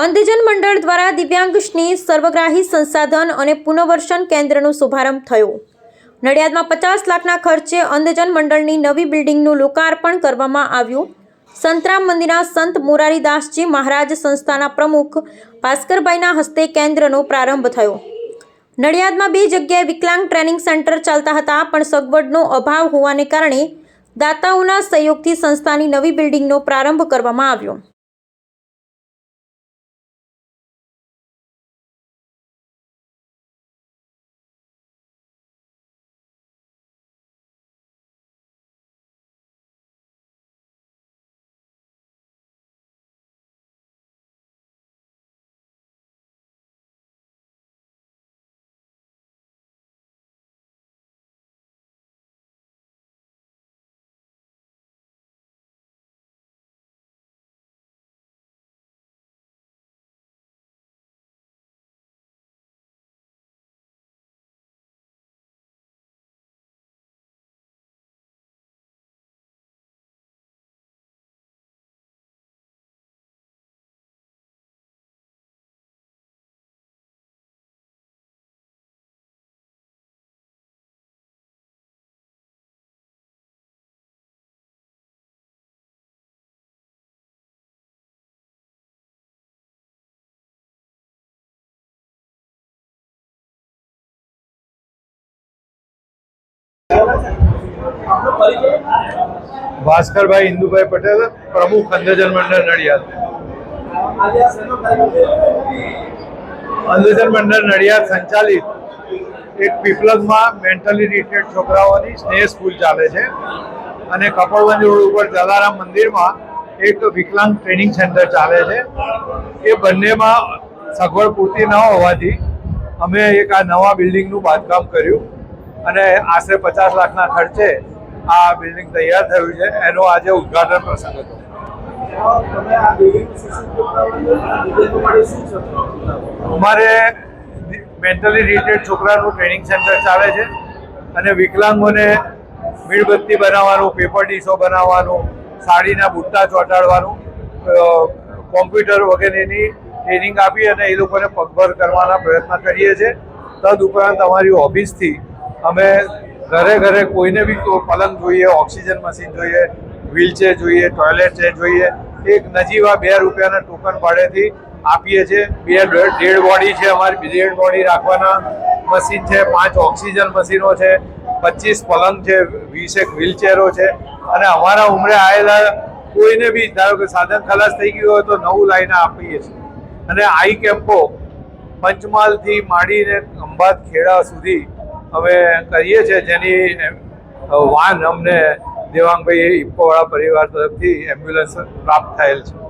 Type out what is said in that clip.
અંધજન મંડળ દ્વારા દિવ્યાંગની સર્વગ્રાહી સંસાધન અને પુનઃવર્ષન કેન્દ્રનો શુભારંભ થયો. નડિયાદમાં પચાસ લાખના ખર્ચે અંધજન મંડળની નવી બિલ્ડિંગનું લોકાર્પણ કરવામાં આવ્યું. સંતરામ મંદિરના સંત મોરારીદાસજી મહારાજ સંસ્થાના પ્રમુખ ભાસ્કરભાઈના હસ્તે કેન્દ્રનો પ્રારંભ થયો. નડિયાદમાં બે જગ્યાએ વિકલાંગ ટ્રેનિંગ સેન્ટર ચાલતા હતા, પણ સગવડનો અભાવ હોવાને કારણે દાતાઓના સહયોગથી સંસ્થાની નવી બિલ્ડિંગનો પ્રારંભ કરવામાં આવ્યો. ભાસ્કરભાઈ ઇન્દુભાઈ પટેલ, પ્રમુખ અંધજન મંડળ નડિયાદ. અંધજન મંડળ નડિયાદ સંચાલિત એક પીપલગમાં મેન્ટલી રિટેડ છોકરાઓની સ્નેહ સ્કૂલ ચાલે છે. અને કપડવંજ રોડ ઉપર જલારામ મંદિરમાં એક વિકલાંગ ટ્રેનિંગ સેન્ટર ચાલે છે. એ બંનેમાં સગવડ પૂરતી ન હોવાથી અમે એક આ નવા બિલ્ડિંગનું બાંધકામ કર્યું. અને આશરે પચાસ લાખના ખર્ચે આ બિલ્ડિંગ તૈયાર થયું છે. એનો આજે ઉદ્ઘાટન પ્રસંગ હતો. અમારે મેન્ટલી રિલેટેડ છોકરાનું ટ્રેનિંગ સેન્ટર ચાલે છે અને વિકલાંગોને મીણબત્તી બનાવવાનું પેપર ડીશો બનાવવાનું, સાડીના બુટ્ટા ચોંટાડવાનું કોમ્પ્યુટર વગેરેની ટ્રેનિંગ આપી અને એ લોકોને પગભર કરવાના પ્રયત્ન કરીએ છીએ. તદ ઉપરાંત અમારી ઓફિસથી અમે ઘરે ઘરે કોઈને બી પલંગ જોઈએ, ઓક્સિજન મશીન જોઈએ વ્હીલચેર જોઈએ ટોયલેટ ચેર જોઈએ, એક નજીવા બે રૂપિયાના ટોકન ભાડેથી આપીએ છીએ. બે ડેડ બોડી છે અમારી ડેડ બોડી રાખવાના મશીન છે, પાંચ ઓક્સિજન મશીનો છે, પચીસ પલંગ છે વીસેક વ્હીલચેરો છે. અને અમારા ઉમરે આવેલા કોઈને બી, ધારો કે સાધન ખલાસ થઈ ગયું હોય તો નવું લાઈને આપીએ છીએ. અને આઈ કેમ્પો પંચમહાલથી માંડીને ખંભાત ખેડા સુધી અમે કરીએ છીએ જેની વાન અમને દેવાંગભાઈ ઇપ્પોવાળા પરિવાર તરફથી એમ્બ્યુલન્સ પ્રાપ્ત થયેલ છે.